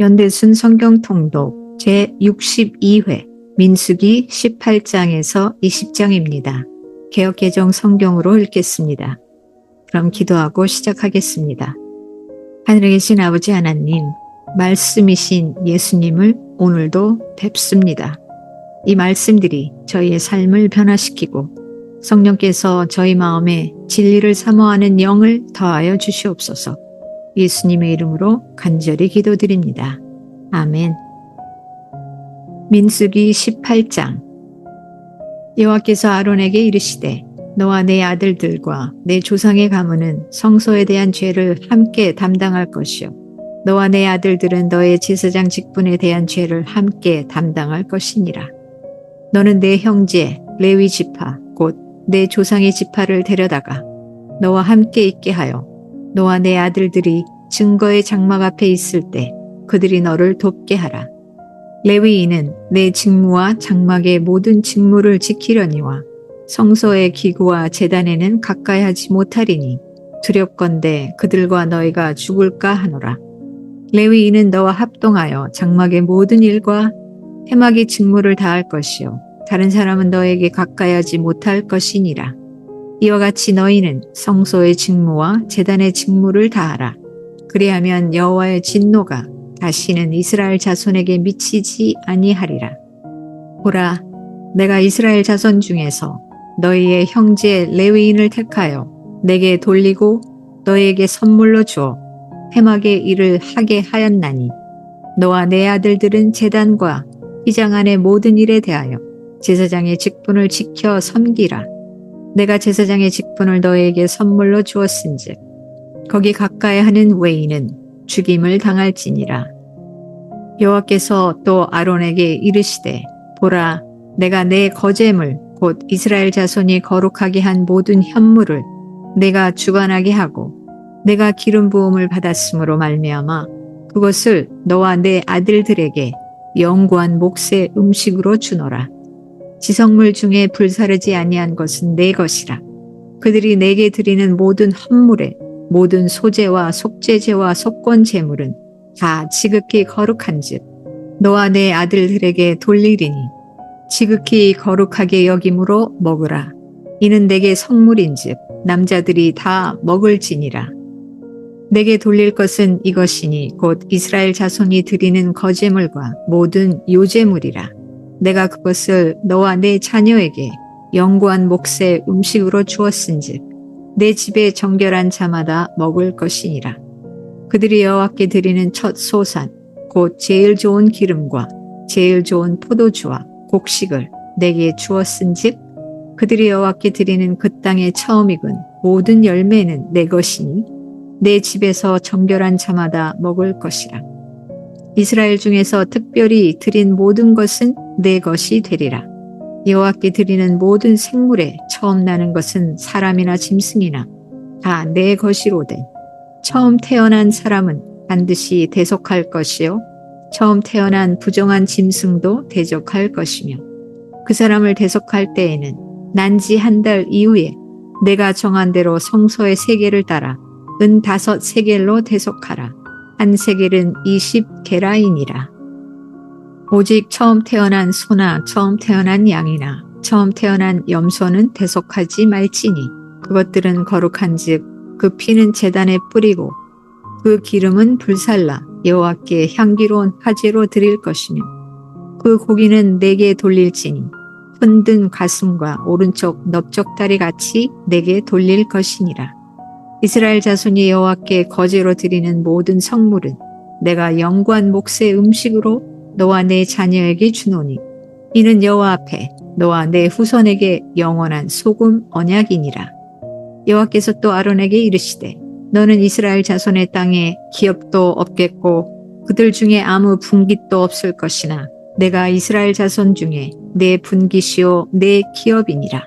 연대순 성경통독 제62회 민수기 18장에서 20장입니다. 개혁개정 성경으로 읽겠습니다. 그럼 기도하고 시작하겠습니다. 하늘에 계신 아버지 하나님, 말씀이신 예수님을 오늘도 뵙습니다. 이 말씀들이 저희의 삶을 변화시키고 성령께서 저희 마음에 진리를 사모하는 영을 더하여 주시옵소서. 예수님의 이름으로 간절히 기도드립니다. 아멘. 민수기 18장 여호와께서 아론에게 이르시되 너와 내 아들들과 내 조상의 가문은 성소에 대한 죄를 함께 담당할 것이요 너와 내 아들들은 너의 제사장 직분에 대한 죄를 함께 담당할 것이니라 너는 내 형제 레위 지파 곧 내 조상의 지파를 데려다가 너와 함께 있게 하여 너와 내 아들들이 증거의 장막 앞에 있을 때 그들이 너를 돕게 하라. 레위인은 내 직무와 장막의 모든 직무를 지키려니와 성소의 기구와 재단에는 가까이 하지 못하리니 두렵건대 그들과 너희가 죽을까 하노라. 레위인은 너와 합동하여 장막의 모든 일과 해막의 직무를 다할 것이요 다른 사람은 너에게 가까이 하지 못할 것이니라. 이와 같이 너희는 성소의 직무와 재단의 직무를 다하라. 그리하면 여호와의 진노가 다시는 이스라엘 자손에게 미치지 아니하리라. 보라, 내가 이스라엘 자손 중에서 너희의 형제 레위인을 택하여 내게 돌리고 너희에게 선물로 주어 해막의 일을 하게 하였나니 너와 내 아들들은 재단과 휘장 안의 모든 일에 대하여 제사장의 직분을 지켜 섬기라. 내가 제사장의 직분을 너희에게 선물로 주었은즉 거기 가까이 하는 외인은 죽임을 당할지니라. 여호와께서 또 아론에게 이르시되 보라 내가 내 거제물 곧 이스라엘 자손이 거룩하게 한 모든 현물을 내가 주관하게 하고 내가 기름 부음을 받았으므로 말미암아 그것을 너와 내 아들들에게 영구한 몫의 음식으로 주노라. 지성물 중에 불사르지 아니한 것은 내 것이라. 그들이 내게 드리는 모든 헌물에 모든 소재와 속죄제와 속권 제물은 다 지극히 거룩한즉 너와 내 아들들에게 돌리리니 지극히 거룩하게 여김으로 먹으라. 이는 내게 성물인즉 남자들이 다 먹을지니라. 내게 돌릴 것은 이것이니 곧 이스라엘 자손이 드리는 거제물과 모든 요제물이라. 내가 그것을 너와 내 자녀에게 영구한 몫의 음식으로 주었은즉 내 집에 정결한 자마다 먹을 것이니라. 그들이 여호와께 드리는 첫 소산 곧 제일 좋은 기름과 제일 좋은 포도주와 곡식을 내게 주었은즉 그들이 여호와께 드리는 그 땅의 처음 익은 모든 열매는 내 것이니 내 집에서 정결한 자마다 먹을 것이라. 이스라엘 중에서 특별히 드린 모든 것은 내 것이 되리라. 여호와께 드리는 모든 생물에 처음 나는 것은 사람이나 짐승이나 다 내 것이로되 처음 태어난 사람은 반드시 대속할 것이요 처음 태어난 부정한 짐승도 대적할 것이며 그 사람을 대속할 때에는 난지 한 달 이후에 내가 정한 대로 성소의 세계를 따라 은 다섯 세겔로 대속하라. 한 세겔은 이십 게라인이라. 오직 처음 태어난 소나 처음 태어난 양이나 처음 태어난 염소는 대속하지 말지니 그것들은 거룩한즉 그 피는 재단에 뿌리고 그 기름은 불살라 여호와께 향기로운 화제로 드릴 것이며 그 고기는 내게 돌릴지니 흔든 가슴과 오른쪽 넓적다리 같이 내게 돌릴 것이니라. 이스라엘 자손이 여호와께 거제로 드리는 모든 성물은 내가 영구한 몫의 음식으로 너와 내 자녀에게 주노니 이는 여호와 앞에 너와 내 후손에게 영원한 소금 언약이니라. 여호와께서 또 아론에게 이르시되 너는 이스라엘 자손의 땅에 기업도 없겠고 그들 중에 아무 분깃도 없을 것이나 내가 이스라엘 자손 중에 내 분깃이요 내 기업이니라.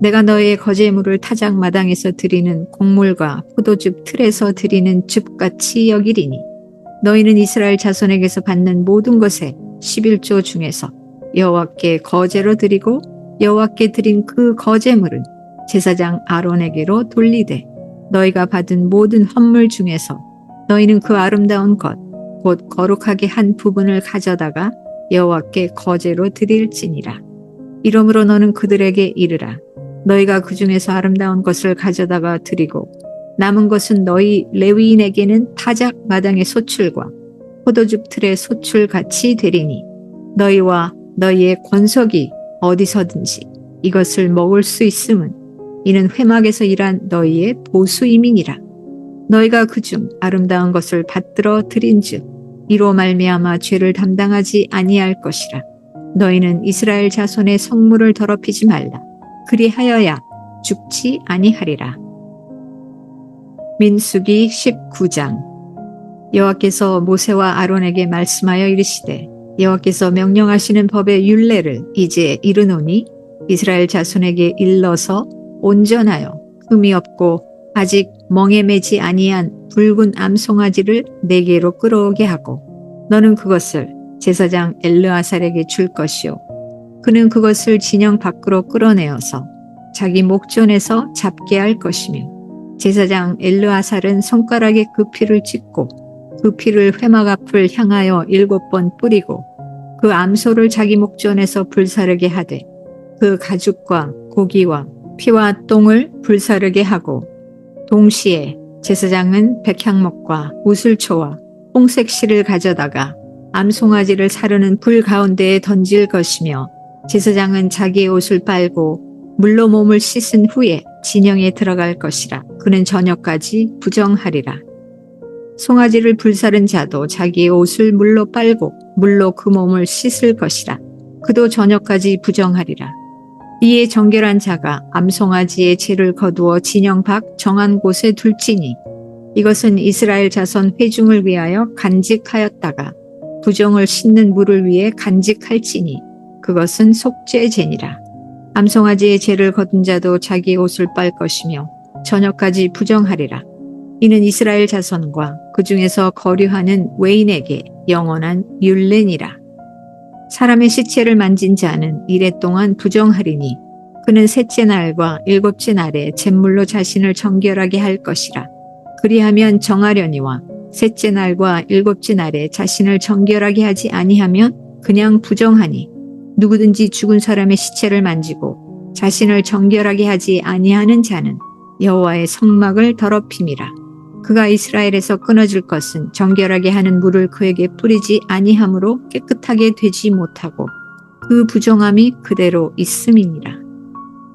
내가 너희의 거제물을 타작 마당에서 드리는 곡물과 포도즙 틀에서 드리는 즙같이 여기리니. 너희는 이스라엘 자손에게서 받는 모든 것의 11조 중에서 여호와께 거제로 드리고 여호와께 드린 그 거제물은 제사장 아론에게로 돌리되 너희가 받은 모든 헌물 중에서 너희는 그 아름다운 것 곧 거룩하게 한 부분을 가져다가 여호와께 거제로 드릴지니라. 이러므로 너는 그들에게 이르라 너희가 그 중에서 아름다운 것을 가져다가 드리고 남은 것은 너희 레위인에게는 타작 마당의 소출과 포도즙 틀의 소출 같이 되리니 너희와 너희의 권속이 어디서든지 이것을 먹을 수 있음은 이는 회막에서 일한 너희의 보수임이니라. 너희가 그중 아름다운 것을 받들어 드린즉 이로 말미암아 죄를 담당하지 아니할 것이라. 너희는 이스라엘 자손의 성물을 더럽히지 말라 그리하여야 죽지 아니하리라. 민수기 19장 여호와께서 모세와 아론에게 말씀하여 이르시되 여호와께서 명령하시는 법의 율례를 이제 이르노니 이스라엘 자손에게 일러서 온전하여 흠이 없고 아직 멍에 매지 아니한 붉은 암송아지를 네개로 끌어오게 하고 너는 그것을 제사장 엘르아살에게 줄 것이요 그는 그것을 진영 밖으로 끌어내어서 자기 목전에서 잡게 할 것이며 제사장 엘르아살은 손가락에 그 피를 찍고 그 피를 회막 앞을 향하여 일곱 번 뿌리고 그 암소를 자기 목전에서 불사르게 하되 그 가죽과 고기와 피와 똥을 불사르게 하고 동시에 제사장은 백향목과 우슬초와 홍색 실을 가져다가 암송아지를 사르는 불 가운데에 던질 것이며 제사장은 자기의 옷을 빨고 물로 몸을 씻은 후에 진영에 들어갈 것이라 그는 저녁까지 부정하리라. 송아지를 불사른 자도 자기의 옷을 물로 빨고 물로 그 몸을 씻을 것이라 그도 저녁까지 부정하리라. 이에 정결한 자가 암송아지의 죄를 거두어 진영 밖 정한 곳에 둘지니 이것은 이스라엘 자손 회중을 위하여 간직하였다가 부정을 씻는 물을 위해 간직할지니 그것은 속죄제니라. 암송아지의 죄를 거둔 자도 자기 옷을 빨 것이며 저녁까지 부정하리라. 이는 이스라엘 자손과 그 중에서 거류하는 외인에게 영원한 율례니라. 사람의 시체를 만진 자는 이래 동안 부정하리니 그는 셋째 날과 일곱째 날에 잿물로 자신을 정결하게 할 것이라. 그리하면 정하려니와 셋째 날과 일곱째 날에 자신을 정결하게 하지 아니하면 그냥 부정하니 누구든지 죽은 사람의 시체를 만지고 자신을 정결하게 하지 아니하는 자는 여호와의 성막을 더럽힘이라. 그가 이스라엘에서 끊어질 것은 정결하게 하는 물을 그에게 뿌리지 아니하므로 깨끗하게 되지 못하고 그 부정함이 그대로 있음이니라.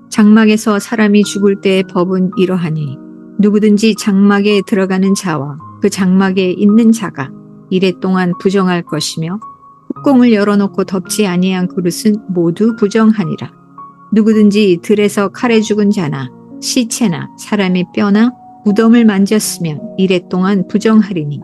장막에서 사람이 죽을 때의 법은 이러하니 누구든지 장막에 들어가는 자와 그 장막에 있는 자가 이래 동안 부정할 것이며 뚜껑을 열어놓고 덮지 아니한 그릇은 모두 부정하니라. 누구든지 들에서 칼에 죽은 자나 시체나 사람의 뼈나 무덤을 만졌으면 이래 동안 부정하리니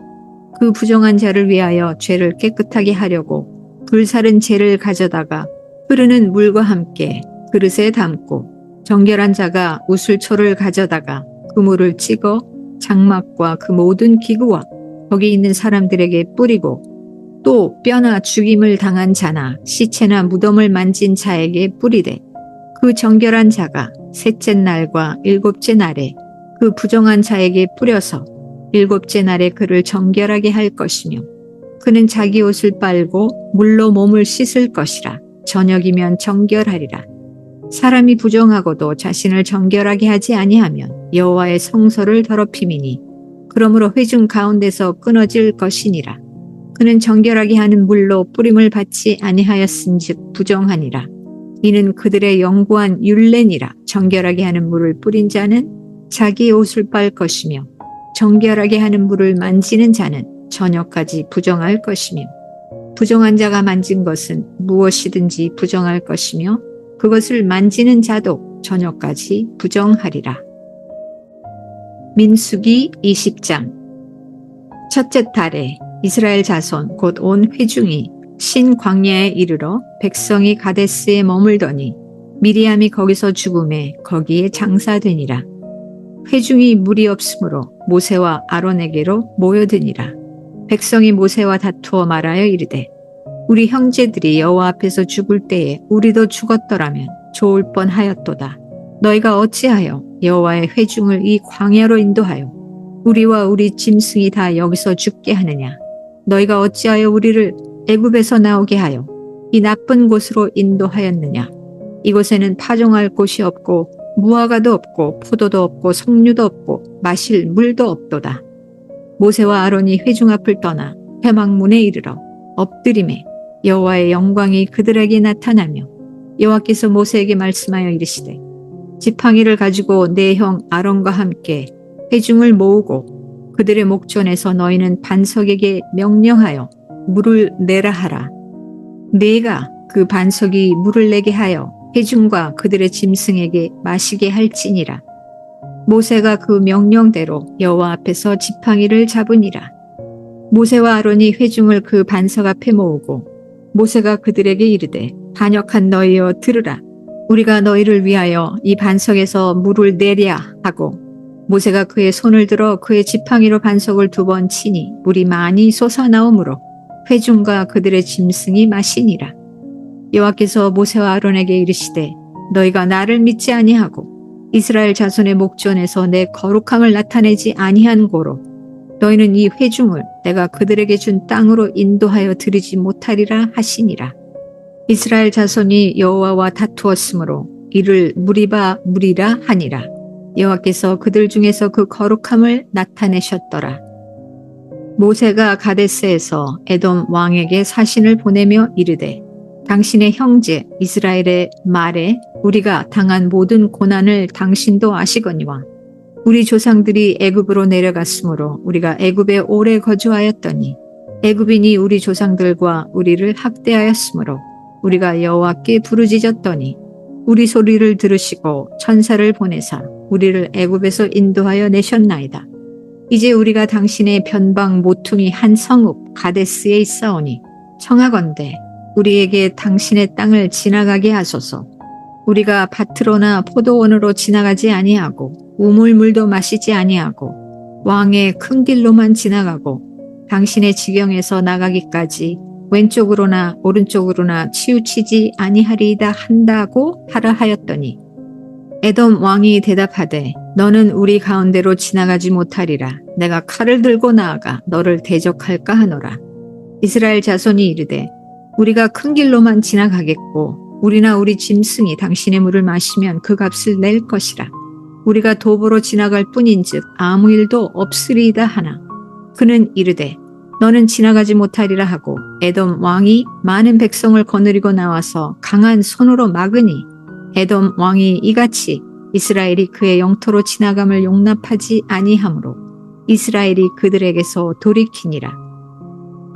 그 부정한 자를 위하여 죄를 깨끗하게 하려고 불사른 죄를 가져다가 흐르는 물과 함께 그릇에 담고 정결한 자가 우슬초를 가져다가 그 물을 찍어 장막과 그 모든 기구와 거기 있는 사람들에게 뿌리고 또 뼈나 죽임을 당한 자나 시체나 무덤을 만진 자에게 뿌리되 그 정결한 자가 셋째 날과 일곱째 날에 그 부정한 자에게 뿌려서 일곱째 날에 그를 정결하게 할 것이며 그는 자기 옷을 빨고 물로 몸을 씻을 것이라 저녁이면 정결하리라. 사람이 부정하고도 자신을 정결하게 하지 아니하면 여호와의 성소를 더럽힘이니 그러므로 회중 가운데서 끊어질 것이니라 그는 정결하게 하는 물로 뿌림을 받지 아니하였은즉 부정하니라. 이는 그들의 영구한 율례니라. 정결하게 하는 물을 뿌린 자는 자기 옷을 빨 것이며 정결하게 하는 물을 만지는 자는 저녁까지 부정할 것이며 부정한 자가 만진 것은 무엇이든지 부정할 것이며 그것을 만지는 자도 저녁까지 부정하리라. 민수기 20장 첫째 달에 이스라엘 자손 곧 온 회중이 신 광야에 이르러 백성이 가데스에 머물더니 미리암이 거기서 죽음에 거기에 장사되니라. 회중이 물이 없으므로 모세와 아론에게로 모여드니라. 백성이 모세와 다투어 말하여 이르되 우리 형제들이 여호와 앞에서 죽을 때에 우리도 죽었더라면 좋을 뻔하였도다. 너희가 어찌하여 여호와의 회중을 이 광야로 인도하여 우리와 우리 짐승이 다 여기서 죽게 하느냐? 너희가 어찌하여 우리를 애굽에서 나오게 하여 이 나쁜 곳으로 인도하였느냐? 이곳에는 파종할 곳이 없고 무화과도 없고 포도도 없고 석류도 없고 마실 물도 없도다. 모세와 아론이 회중 앞을 떠나 회막문에 이르러 엎드림에 여호와의 영광이 그들에게 나타나며 여호와께서 모세에게 말씀하여 이르시되 지팡이를 가지고 내 형 아론과 함께 회중을 모으고 그들의 목전에서 너희는 반석에게 명령하여 물을 내라 하라. 내가 그 반석이 물을 내게 하여 회중과 그들의 짐승에게 마시게 할지니라. 모세가 그 명령대로 여호와 앞에서 지팡이를 잡으니라. 모세와 아론이 회중을 그 반석 앞에 모으고 모세가 그들에게 이르되 반역한 너희여 들으라. 우리가 너희를 위하여 이 반석에서 물을 내랴 하고 모세가 그의 손을 들어 그의 지팡이로 반석을 두 번 치니 물이 많이 솟아나오므로 회중과 그들의 짐승이 마시니라. 여호와께서 모세와 아론에게 이르시되 너희가 나를 믿지 아니하고 이스라엘 자손의 목전에서 내 거룩함을 나타내지 아니한 고로 너희는 이 회중을 내가 그들에게 준 땅으로 인도하여 드리지 못하리라 하시니라. 이스라엘 자손이 여호와와 다투었으므로 이를 무리바 무리라 하니라. 여호와께서 그들 중에서 그 거룩함을 나타내셨더라. 모세가 가데스에서 에돔 왕에게 사신을 보내며 이르되 당신의 형제 이스라엘의 말에 우리가 당한 모든 고난을 당신도 아시거니와 우리 조상들이 애굽으로 내려갔으므로 우리가 애굽에 오래 거주하였더니 애굽인이 우리 조상들과 우리를 학대하였으므로 우리가 여호와께 부르짖었더니 우리 소리를 들으시고 천사를 보내사 우리를 애굽에서 인도하여 내셨나이다. 이제 우리가 당신의 변방 모퉁이 한 성읍 가데스에 있사오니 청하건대 우리에게 당신의 땅을 지나가게 하소서. 우리가 밭으로나 포도원으로 지나가지 아니하고 우물물도 마시지 아니하고 왕의 큰 길로만 지나가고 당신의 지경에서 나가기까지 왼쪽으로나 오른쪽으로나 치우치지 아니하리이다 한다고 하라 하였더니 에돔 왕이 대답하되 너는 우리 가운데로 지나가지 못하리라. 내가 칼을 들고 나아가 너를 대적할까 하노라. 이스라엘 자손이 이르되 우리가 큰 길로만 지나가겠고 우리나 우리 짐승이 당신의 물을 마시면 그 값을 낼 것이라. 우리가 도보로 지나갈 뿐인즉 아무 일도 없으리이다 하나. 그는 이르되 너는 지나가지 못하리라 하고 에돔 왕이 많은 백성을 거느리고 나와서 강한 손으로 막으니 에돔 왕이 이같이 이스라엘이 그의 영토로 지나감을 용납하지 아니하므로 이스라엘이 그들에게서 돌이키니라.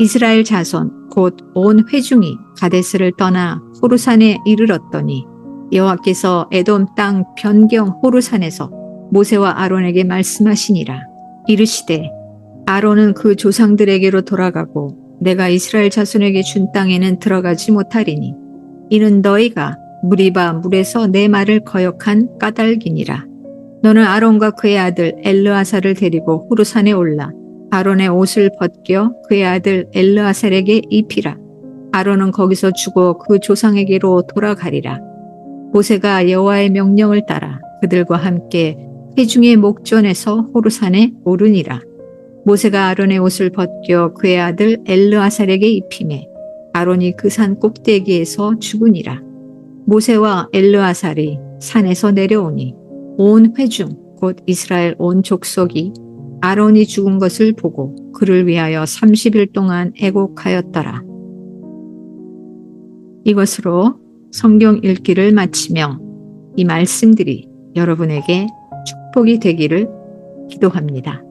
이스라엘 자손 곧 온 회중이 가데스를 떠나 호르산에 이르렀더니 여호와께서 에돔 땅 변경 호르산에서 모세와 아론에게 말씀하시니라. 이르시되 아론은 그 조상들에게로 돌아가고 내가 이스라엘 자손에게 준 땅에는 들어가지 못하리니 이는 너희가 무리바 물에서 내 말을 거역한 까닭이니라. 너는 아론과 그의 아들 엘르아사를 데리고 후르산에 올라 아론의 옷을 벗겨 그의 아들 엘르아살에게 입히라. 아론은 거기서 죽어 그 조상에게로 돌아가리라. 모세가 여호와의 명령을 따라 그들과 함께 회중의 목전에서 호르산에 오르니라. 모세가 아론의 옷을 벗겨 그의 아들 엘르아살에게 입히매 아론이 그 산 꼭대기에서 죽으니라. 모세와 엘르아살이 산에서 내려오니 온 회중 곧 이스라엘 온 족속이 아론이 죽은 것을 보고 그를 위하여 30일 동안 애곡하였더라. 이것으로 성경 읽기를 마치며 이 말씀들이 여러분에게 축복이 되기를 기도합니다.